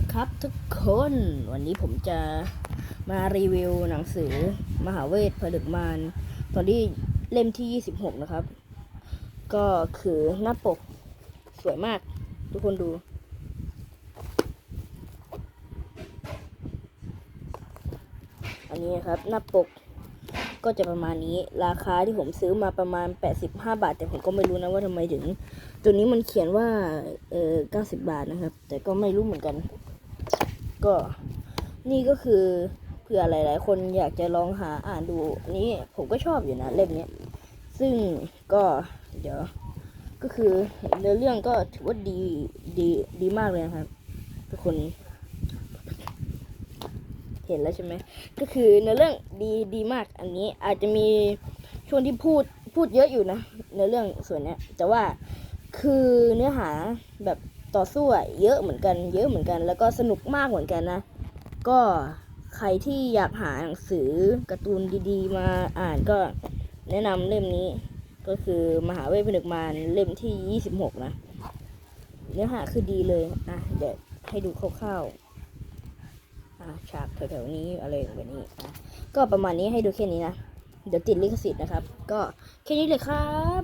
ครับทุกคนวันนี้ผมจะมารีวิวหนังสือมหาเวทผลึกมารตอนที่เล่มที่ 26 นะครับ ก็คือหน้าปกสวยมาก ทุกคนดู อันนี้นะครับหน้าปกก็จะประมาณนี้ราคาที่ผมซื้อมาประมาณ 85 บาท แต่ผมก็ไม่รู้นะว่าทำไมถึง ตัวนี้มันเขียนว่าเออ90 บาทนะครับ แต่ก็ไม่รู้เหมือนกัน ก็นี่ก็คือเผื่อหลาย ๆ คนอยากจะลองหาอ่านดูนี้ผมก็ชอบอยู่นะเล่มนี้ซึ่งก็เดี๋ยวก็คือเนื้อเรื่องก็ถือว่าดีดีดีมากเลยนะครับ ทุกคน เห็นแล้วใช่ไหมก็คือเนื้อเรื่องดีดีมากอันนี้อาจจะมีช่วงที่พูดพูดเยอะอยู่นะเนื้อเรื่องส่วนนี้แต่ว่าคือเนื้อหาแบบ ต่อสู้อะเยอะเหมือนกัน เยอะเหมือนกัน แล้วก็สนุกมากเหมือนกันนะ ก็ใครที่อยากหาหนังสือการ์ตูนดีๆ มาอ่านก็แนะนำเล่มนี้ ก็คือมหาเวทผนึกมารเล่มที่ 26 นะเนื้อหาคือดีเลยอะเดี๋ยวให้ดูคร่าวๆอะฉากแถวๆนี้อะไรแบบนี้อะก็ประมาณนี้ให้ดูแค่นี้นะ เดี๋ยวติดลิขสิทธิ์นะครับ ก็แค่นี้เลยครับ